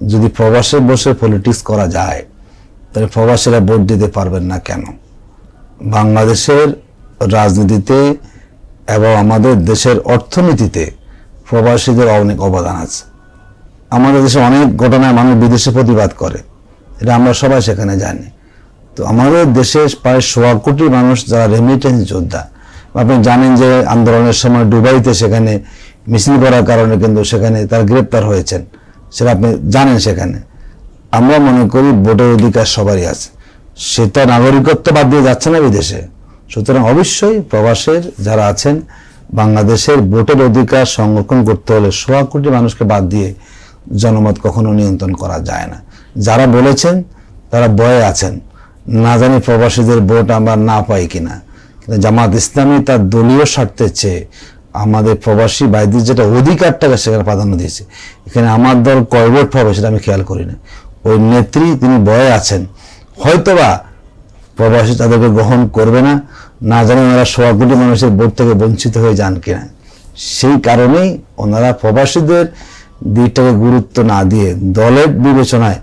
যদি প্রবাসে বসে পলিটিক্স করা যায়, তাহলে প্রবাসীরা ভোট দিতে পারবেন না কেন? বাংলাদেশের রাজনীতিতে এবং আমাদের দেশের অর্থনীতিতে প্রবাসীদের অনেক অবদান আছে। আমাদের দেশে অনেক ঘটনায় মানুষ বিদেশে প্রতিবাদ করে। এটা আমরা সবাই সেখানে জানি। তো আমাদের দেশে প্রায় সোয়া কোটি মানুষ যারা রেমিটেন্স যোদ্ধা, আপনি জানেন যে আন্দোলনের সময় দুবাইতে সেখানে মিছিল করার কারণে কিন্তু সেখানে তার গ্রেপ্তার হয়েছেন। সেটা আপনি জানেন সেখানে। আমরা মনে করি ভোটের অধিকার সবারই আছে। সেটা নাগরিকত্ব বাদ দিয়ে যাচ্ছে না বিদেশে। সুতরাং অবশ্যই প্রবাসের যারা আছেন, বাংলাদেশের ভোটের অধিকার সংরক্ষণ করতে হলে সোয়া কোটি মানুষকে বাদ দিয়ে জনমত কখনো নিয়ন্ত্রণ করা যায় না। যারা বলেছেন, তারা ভয়ে আছেন। না জানি প্রবাসীদের ভোট আমরা না পাই কিনা। কিন্তু জামাত ইসলামী তার দলীয় স্বার্থের চেয়ে আমাদের প্রবাসী বাইদের যেটা অধিকারটাকে সেখানে প্রাধান্য দিয়েছে। এখানে আমার দল কয় ভোট পাবে সেটা আমি খেয়াল করি না ওই নেত্রী তিনি ভয়ে আছেন। হয়তোবা প্রবাসী তাদেরকে গ্রহণ করবে না। না জানি ওনারা সোয়া কোটি মানুষের ভোট থেকে বঞ্চিত হয়ে যান কিনা। সেই কারণেই ওনারা প্রবাসীদের দিকটাকে গুরুত্ব না দিয়ে দলের বিবেচনায়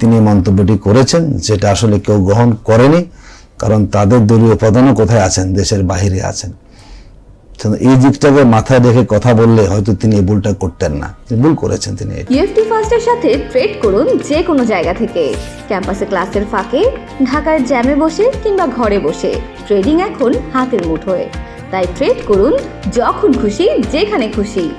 তিনি মন্তব্যটি করেছেন, যেটা আসলে কেউ গ্রহণ করেনি, কারণ তাদের দলীয় প্রধানও কোথায় আছেন? দেশের বাহিরে আছেন। এই দিকটাকে মাথায় রেখে কথা বললে হয়তো তিনি এই ভুলটা করতেন না। ভুল করেছেন তিনি ইএফটি ফার্স্ট ফার্স্টের সাথে ট্রেড করুন যে কোনো জায়গা থেকে। ক্যাম্পাসে ক্লাসের ফাঁকে, ঢাকার জ্যামে বসে কিংবা ঘরে বসে। ট্রেডিং এখন হাতের মুঠোয়। তাই ট্রেড করুন যখন খুশি, যেখানে খুশি।